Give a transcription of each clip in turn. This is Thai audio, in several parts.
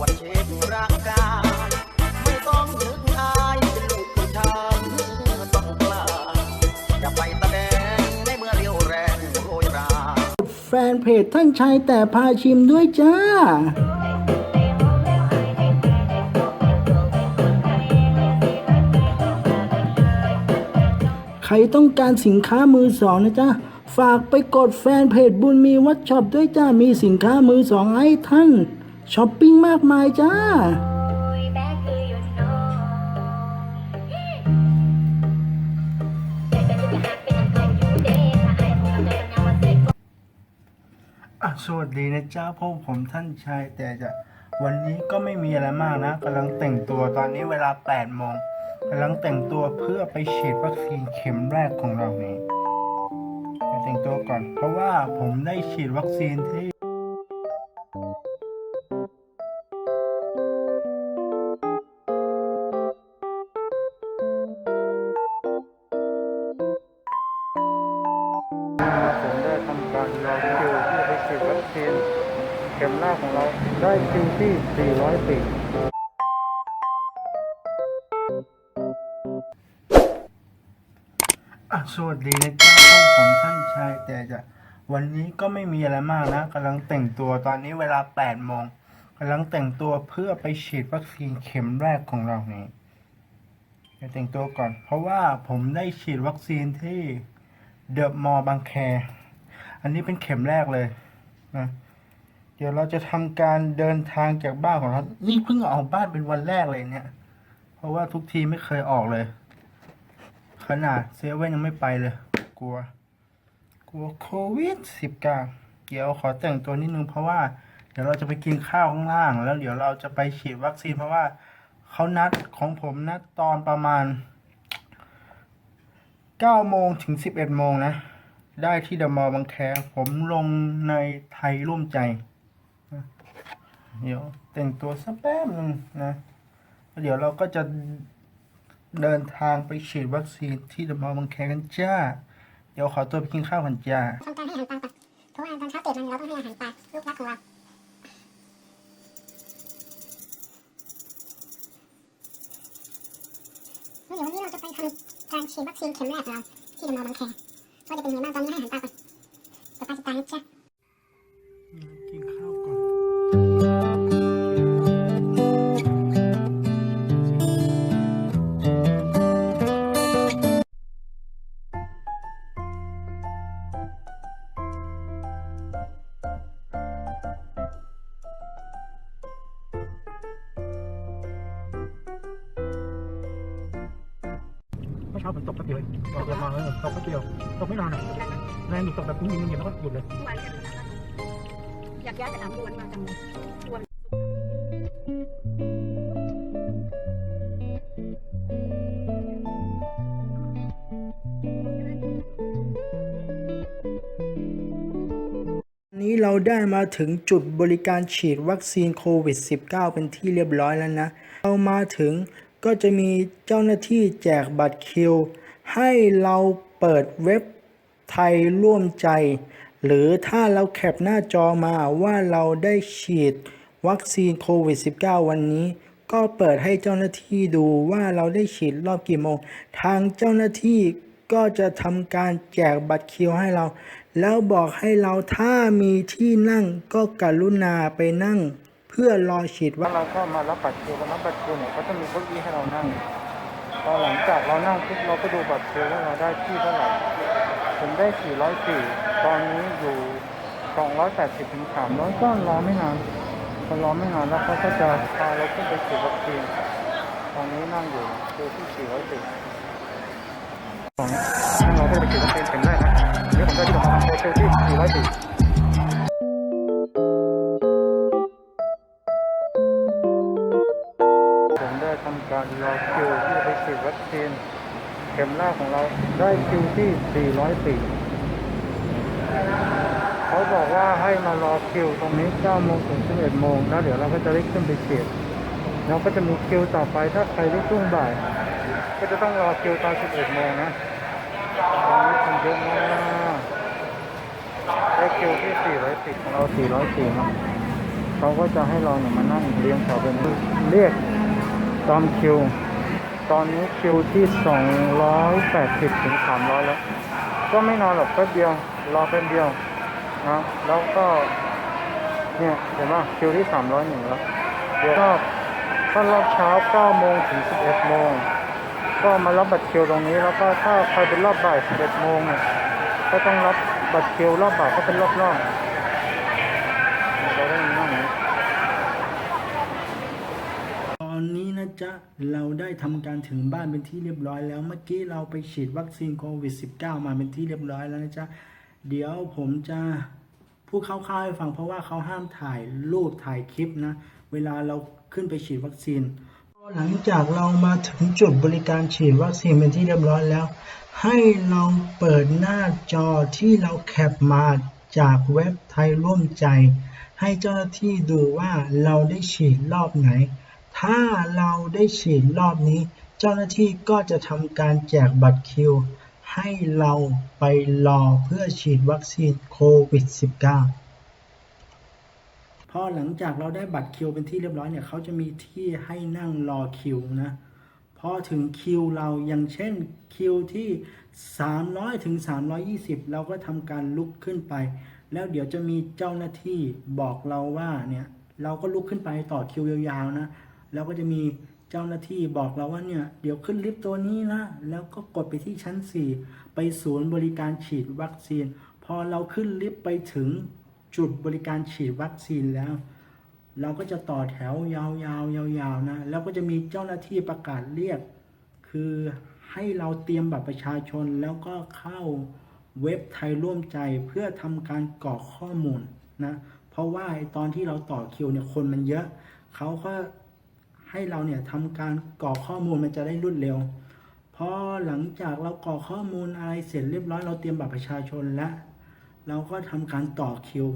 วจเช็คร่างกาย ไม่ต้องนึกอายเป็นลูกผู้ชายต้องกล้าจะไปแสดงในเมื่อเรียวแรงโรยรา แฟนเพจท่านชายแต่พาชิมด้วยจ้า ใครต้องการสินค้ามือสองนะจ๊ะ ฝากไปกดแฟนเพจบุญมีวัดช็อปด้วยจ้า มีสินค้ามือสองให้ท่าน ช้อปปิ้งมากมายจ้า อะสวัสดีนะจ้าพวกผมท่านชายแต่จะวันนี้ก็ไม่มีอะไรมากนะกำลังแต่งตัวตอนนี้เวลา8โมงกำลังแต่งตัวเพื่อไปฉีดวัคซีนเข็มแรกของเรานี่ไปแต่งตัวก่อน เพราะว่าผมได้ฉีดวัคซีนที่ เข็มแรกของเราได้คิวที่ 400ปีสวัสดีนะจ้าพวกผมท่านชายแต่จะวันนี้ก็ไม่มีอะไรมากนะกำลังแต่งตัวตอนนี้เวลา8โมงกำลังแต่งตัวเพื่อไปฉีดวัคซีนเข็มแรกของเรานี่ไปแต่งตัวก่อน เพราะว่าผมได้ฉีดวัคซีนที่เดอะมอลล์บางแค อันนี้เป็นเข็มแรกเลยนะ เดี๋ยวเราจะทำการเดินทางจากบ้านของเรา นี่เพิ่งออกบ้านเป็นวันแรกเลยเนี่ย เพราะว่าทุกทีไม่เคยออกเลย ขนาดเซเว่นยังไม่ไปเลย กลัว กลัวโควิดสิบเก้าเดี๋ยวขอแต่งตัวนิดนึงเพราะว่า เดี๋ยวเราจะไปกินข้าวข้างล่าง แล้วเดี๋ยวเราจะไปฉีดวัคซีนเพราะว่าเขานัดของผมนัดตอนประมาณเก้าโมงถึงสิบเอ็ดโมงนะได้ที่เดอะมอลล์บางแคผมลงในไทยร่วมใจ เดี๋ยวแต่งตัวสักแป๊บนึงนะเดี๋ยวเราก็จะเดินทางไปฉีดวัคซีนที่เดอะมอลล์บางแคกันจ้า เดี๋ยวขอตัวไปกินข้าวกันจ้าทำการให้อาหารปลาก่อนเพราะว่าตอนเช้าตื่นมาเราต้องให้อาหารปลาลูกรักของเราแล้วเดี๋ยววันนี้เราจะไปทำการฉีดวัคซีนเข็มแรกของเราที่เดอะมอลล์บางแคว่าจะเป็นยังไงบ้างตอนนี้ให้อาหารปลาก่อนต่อไปจะตายนะจ๊ะ มื่อเช้าฝนตกแป๊บเดียวเองตกลงมาแล้วตกแป๊บเดียวตกไม่นานอะแรงอยู่ตกแบบนิ่งๆแล้วก็หยุดเลยอยากย้ายสนามดวลมาจังเลยดวนนี้เราได้มาถึงจุดบริการฉีดวัคซีนโควิด -19 เป็นที่เรียบร้อยแล้วนะ เรามาถึง ก็จะมีเจ้าหน้าที่แจกบัตรคิว ให้เราเปิดเว็บไทยร่วมใจ หรือถ้าเราแคปหน้าจอมาว่าเราได้ฉีดวัคซีนโควิด -19 วันนี้ ก็เปิดให้เจ้าหน้าที่ดูว่าเราได้ฉีดรอบกี่โมง ทางเจ้าหน้าที่ก็จะทำการแจกบัตรคิวให้เรา แล้วบอกให้เราถ้ามีที่นั่งก็กรุณาไปนั่ง เพื่อรอฉีดว่าเราก็มารับบัตรคิวกันรับบัตรคิวเนี่ยเขาจะมีเก้าอี้ให้เรานั่งพอหลังจากเรานั่งปุ๊บเราก็ดูบัตรคิวว่าเราได้ที่เท่าไหร่ผมได้ 404 ตอนนี้อยู่ 280ถึง300ก็รอไม่นานพอรอไม่นานแล้วเขาก็จะพาเราขึ้นไปฉีดวัคซีนตอนนี้นั่งอยู่คิวที่ 404ตอนนี้เราก็ไปฉีดวัคซีนเข็มแรกนะนี่ผมได้ที่ดอกมะขามคิวที่404 ทำการรอคิวที่ไปฉีดวัคซีนเข็มแรกของเราได้คิวที่ 400ปีเขาบอกว่าให้มารอคิวตรงนี้9โมงถึง 11 โมงแล้วเดี๋ยวเราก็จะได้ขึ้นไปฉีดแล้วก็จะมีคิวต่อไปถ้าใครได้ช่วงบ่าย ก็จะต้องรอคิวตอน 11 โมงนะตอนนี้คนเยอะมากได้คิวที่ 410 ของเรา 404มาเขาก็จะให้เราเนี่ยมานั่งเรียงแถวเป็นเรียก ตามคิว ตอนนี้คิวที่ 280ถึง300 แล้ว ก็ไม่นอนหรอกแป๊บเดียว รอแป๊บเดียวนะแล้วก็ เนี่ยเห็นไหมคิวที่ 301 แล้วเดี๋ยวก็ถ้ารอบเช้า9โมงถึง 11 โมง ก็มารับบัตรคิวตรงนี้ แล้วก็ถ้าใครเป็นรอบบ่าย 11 โมงเนี่ยก็ต้องรับบัตรคิวรอบบ่ายก็เป็นรอบรอบๆเราได้นั่งอย่างนี้ ตอนนี้นะ จ๊ะ เราได้ทำการถึงบ้านเป็นที่เรียบร้อยแล้วเมื่อกี้เราไปฉีดวัคซีนโควิด -19 มาเป็นที่เรียบร้อยแล้วนะจ๊ะ เดี๋ยวผมจะพูดคร่าวๆให้ฟังเพราะว่าเขาห้ามถ่ายรูปถ่ายคลิปนะ เวลาเราขึ้นไปฉีดวัคซีน หลังจากเรามาถึงจุดบริการฉีดวัคซีนเป็นที่เรียบร้อยแล้ว ให้เราเปิดหน้าจอที่เราแคปมาจากเว็บไทยร่วมใจ ให้เจ้าหน้าที่ดูว่าเราได้ฉีดรอบไหน ถ้าเราได้ฉีดรอบนี้ เจ้าหน้าที่ก็จะทำการแจกบัตรคิว ให้เราไปรอเพื่อฉีดวัคซีนโควิด -19 พอหลังจากเราได้บัตรคิวเป็นที่เรียบร้อยเนี่ยเขาจะมีที่ให้นั่งรอคิวนะพอถึงคิวเราอย่างเช่นคิวที่ 300ถึง320 เราก็ทำการลุกขึ้นไป แล้วเดี๋ยวจะมีเจ้าหน้าที่บอกเราว่าเนี่ยเราก็ลุกขึ้นไปต่อคิวยาวๆนะ แล้วก็จะมีเจ้าหน้าที่บอกเราว่าเนี่ยเดี๋ยวขึ้นลิฟต์ตัวนี้นะ แล้วก็กดไปที่ชั้น 4 ไปศูนย์บริการฉีดวัคซีน พอเราขึ้นลิฟต์ไปถึงจุดบริการฉีดวัคซีนแล้ว เราก็จะต่อแถวยาวๆยาวๆนะแล้วก็จะมีเจ้าหน้าที่ประกาศเรียก คือให้เราเตรียมบัตรประชาชนแล้วก็เข้าเว็บไทยร่วมใจเพื่อทำการกรอกข้อมูลนะเพราะว่าตอนที่เราต่อคิวเนี่ยคนมันเยอะเขาก็ ให้เราเนี่ยทำการกรอกข้อมูลมันจะได้รวดเร็วพอหลังจากเรากรอกข้อมูลอะไรเสร็จเรียบร้อยเราเตรียมบัตรประชาชนแล้วเราก็ทำการต่อคิว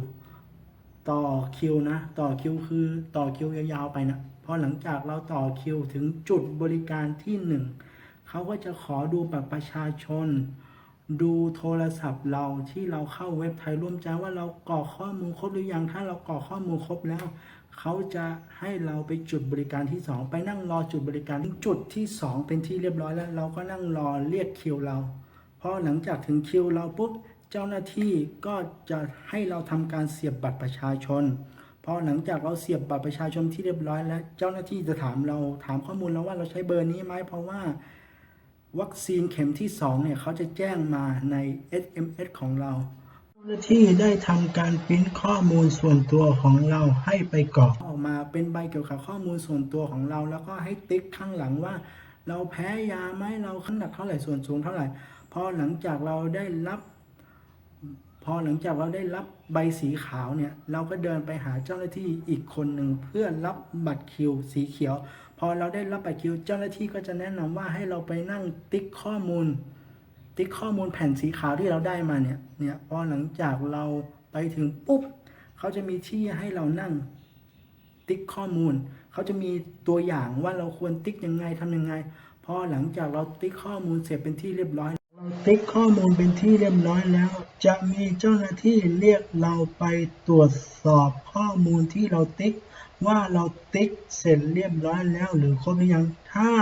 ต่อคิวนะ ต่อคิวคือต่อคิวยาวๆไปนะพอหลังจากเราต่อคิวถึงจุดบริการที่หนึ่งเขาก็จะขอดูบัตรประชาชน ดูโทรศัพท์เราที่เราเข้าเว็บไทยร่วมใจว่าเรากรอกข้อมูลครบหรือยังถ้าเรากรอกข้อมูลครบแล้ว เขาจะให้เราไปจุดบริการที่สองไปนั่งรอจุดบริการจุดที่สองเป็นที่เรียบร้อยแล้ว เราก็นั่งรอเรียกคิวเราพอหลังจากถึงคิวเราปุ๊บเจ้าหน้าที่ก็จะให้เราทำการเสียบบัตรประชาชนพอหลังจากเราเสียบบัตรประชาชนที่เรียบร้อยแล้ว เจ้าหน้าที่จะถามเราถามข้อมูลเราว่าเราใช้เบอร์นี้ไหมเพราะว่า วัคซีนเข็มที่ 2 เนี่ย เขาจะแจ้งมาใน SMS ของเรา เจ้าหน้าที่ได้ทำการปริ้นข้อมูลส่วนตัวของเราให้ไปกรอกออกมาเป็นใบเกี่ยวกับข้อมูลส่วนตัวของเรา แล้วก็ให้ติ๊กข้างหลังว่า เราแพ้ยาไหมเราขนาดเท่าไหร่ส่วนสูงเท่าไหร่พอหลังจากเราได้รับ พอหลังจากเราได้รับใบสีขาวเนี่ย เราก็เดินไปหาเจ้าหน้าที่อีกคนหนึ่งเพื่อรับบัตรคิวสีเขียว พอเราได้รับบัตรคิว เจ้าหน้าที่ก็จะแนะนำว่าให้เราไปนั่งติ๊กข้อมูล ติ๊กข้อมูลแผ่นสีขาวที่เราได้มาเนี่ยเนี่ยพอหลังจากเราไปถึงปุ๊บเขาจะมีที่ให้เรานั่งติ๊กข้อมูล เขาจะมีตัวอย่างว่าเราควรติ๊กยังไงทำยังไง พอหลังจากเราติ๊กข้อมูลเสร็จเป็นที่เรียบร้อย เราติ๊กข้อมูลเป็นที่เรียบร้อยแล้ว จะมีเจ้าหน้าที่เรียกเราไปตรวจสอบข้อมูลที่เราติ๊ก ว่าเราติ๊กเสร็จเรียบร้อยแล้วหรือครบหรือยัง ถ้า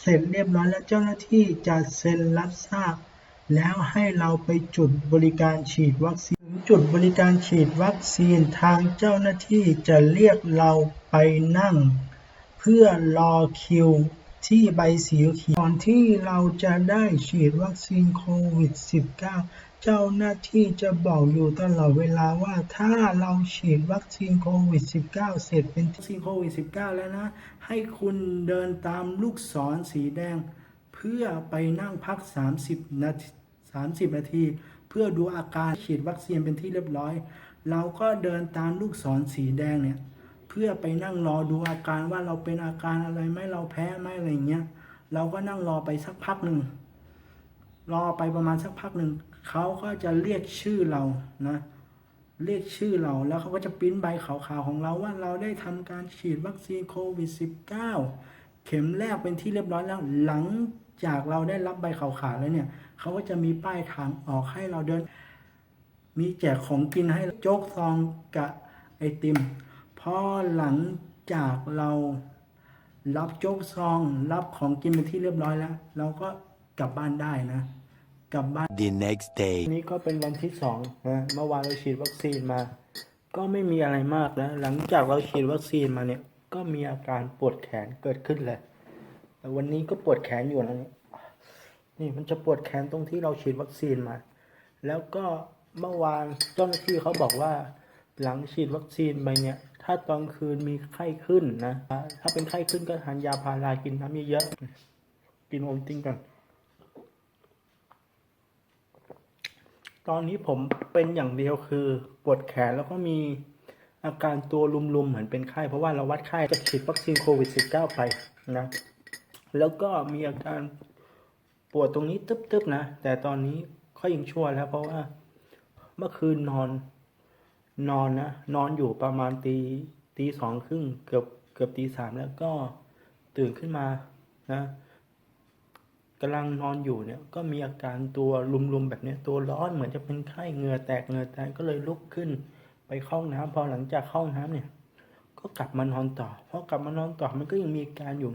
เสร็จเรียบร้อยแล้วเจ้าหน้าที่จะเซ็นรับทราบ แล้วให้เราไปจุดบริการฉีดวัคซีนจุดบริการฉีดวัคซีนทางเจ้าหน้าที่จะเรียกเราไปนั่ง เพื่อรอคิว ที่ใบสีเขียวก่อนที่เราจะได้ฉีดวัคซีนโควิด -19 เจ้าหน้าที่จะบอกอยู่ตลอดเวลาว่าถ้าเราฉีดวัคซีนโควิด -19 เสร็จเป็นวัคซีนโควิด -19 แล้วนะ ให้คุณเดินตามลูกศรสีแดง เพื่อไปนั่งพัก 30 นาที30 นาที เพื่อดูอาการฉีดวัคซีนเป็นที่เรียบร้อย เราก็เดินตามลูกศรสีแดงเนี่ย พื่อไปนั่งรอดูอาการว่าเราเป็นอาการอะไรไหมเราแพ้ไหมอะไรเงี้ย เราก็นั่งรอไปสักพักหนึ่งรอไปประมาณสักพักหนึ่งเขาก็จะเรียกชื่อเรานะเรียกชื่อเราแล้วเขาก็จะปิ้นใบขาวๆของเราว่าเราได้ทำการฉีดวัคซีนโควิด -19 เข็มแรกเป็นที่เรียบร้อยแล้วหลังจากเราได้รับใบขาวๆแล้วเนี่ยเขาก็จะมีป้ายทางออกให้เราเดิน มีแจกของกินให้โจ๊กซองกับไอติม พพอหลังจากเรารับโจ๊กซองรับของกินเป็นที่เรียบร้อยแล้ว เราก็กลับบ้านได้นะ กลับบ้าน The next day. วันนี้ก็เป็นวันที่สองนะเมื่อวานเราฉีดวัคซีนมา ก็ไม่มีอะไรมากนะหลังจากเราฉีดวัคซีนมาเนี่ย ก็มีอาการปวดแขนเกิดขึ้นเลยแต่วันนี้ก็ปวดแขนอยู่นะนี่นี่มันจะปวดแขนตรงที่เราฉีดวัคซีนมา แล้วก็เมื่อวานเจ้าหน้าที่เขาบอกว่า หลังฉีดวัคซีนไปเนี่ย ถ้าตอนคืนมีไข้ขึ้นนะ ถ้าเป็นไข้ขึ้นก็ทานยาพารากินน้ำเยอะๆกินอมติ้งกันตอนนี้ผมเป็นอย่างเดียวคือปวดแขนแล้วก็มีอาการตัวลุมๆเหมือนเป็นไข้ เพราะว่าเราวัดไข้จะฉีดวัคซีนโควิด -19 ไปนะ แล้วก็มีอาการปวดตรงนี้ตึ๊บๆนะ แต่ตอนนี้เขายังชั่วแล้วเพราะว่าเมื่อคืนนอน นอนนะ นอนอยู่ประมาณตีตีสองครึ่งเกือบเกือบตีสามแล้วก็ตื่นขึ้นมานะกำลังนอนอยู่เนี่ย ก็มีอาการตัวลุมๆแบบนี้ตัวร้อนเหมือนจะเป็นไข้เหงื่อแตกเหงื่อแตกก็เลยลุกขึ้น ไปเข้าห้องน้ำพอหลังจากเข้าห้องน้ำเนี่ย ก็กลับมานอนต่อพอกลับมานอนต่อมันก็ยังมีอาการอยู่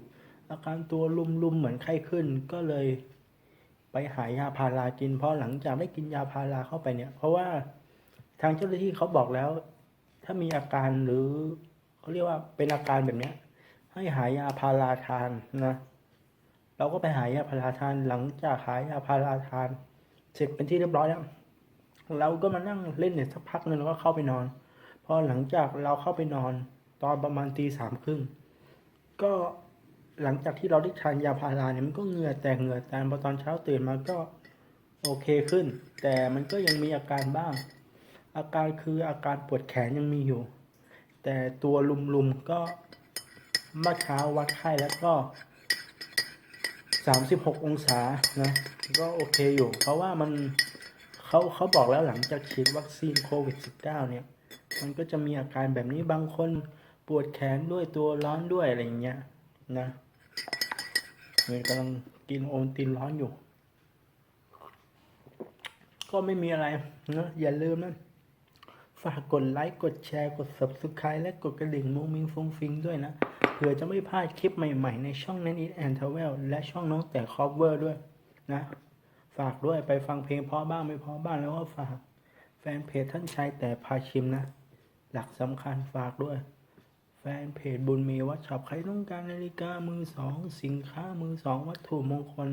อาการตัวลุมๆเหมือนไข้ขึ้นก็เลยไปหายาพารากินเพราะหลังจากได้กินยาพาราเข้าไปเนี่ย เพราะว่า ทางเจ้าหน้าที่เขาบอกแล้ว ถ้ามีอาการหรือเขาเรียกว่าเป็นอาการแบบเนี้ย ให้หายาพาราทานนะเราก็ไปหายาพาราทานหลังจากหายาพาราทาน เสร็จเป็นที่เรียบร้อยแล้วเราก็มานั่งเล่นเนี่ยสักพักนึงแล้วก็เข้าไปนอน พอหลังจากเราเข้าไปนอน ตอนประมาณตีสามครึ่งก็หลังจากที่เราได้ทานยาพาราเนี่ยมันก็เหงื่อแตกเหงื่อแตกพอตอนเช้าตื่นมาก็โอเคขึ้น แต่มันก็ยังมีอาการบ้าง อาการคืออาการปวดแขนยังมีอยู่ แต่ตัวลุมๆก็เมื่อเช้าวัดไข้แล้วก็สามสิบหกองศานะก็โอเคอยู่ เพราะว่ามันเขาเขาบอกแล้วหลังจากฉีดวัคซีนโควิด -19 เนี่ย มันก็จะมีอาการแบบนี้บางคนปวดแขนด้วยตัวร้อนด้วยอะไรอย่างเงี้ยนะเนี่ยกำลังกินโอมตินร้อนอยู่ ก็ไม่มีอะไรนะอย่าลืมนะ ฝากกดไลค์ กดแชร์ กด subscribe และกดกระดิ่งมุ้งมิงฟงฟิงด้วยนะเผื่อจะไม่พลาดคลิปใหม่ๆ ในช่องนันอีทแอนทเวลและช่องน้องแต่คอฟเวอร์ด้วยนะ ฝากด้วยไปฟังเพลงเพราะบ้างไม่เพราะบ้างแล้วก็ฝาก แฟนเพจท่านชายแต่พาชิมนะ หลักสำคัญฝากด้วย แฟนเพจบุญมีวัดช็อปใครต้องการนาฬิกามือสองสินค้ามือสองวัตถุมงคล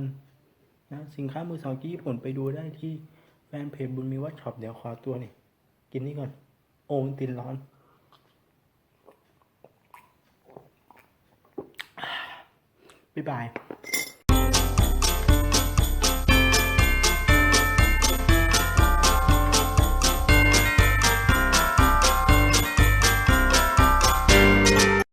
นะสินค้ามือสองที่ญี่ปุ่นไปดูได้ที่แฟนเพจบุญมีวัดช็อปเดี๋ยวขอตัวนี่ กินนี่ก่อน โอมตินร้อน บ๊ายบาย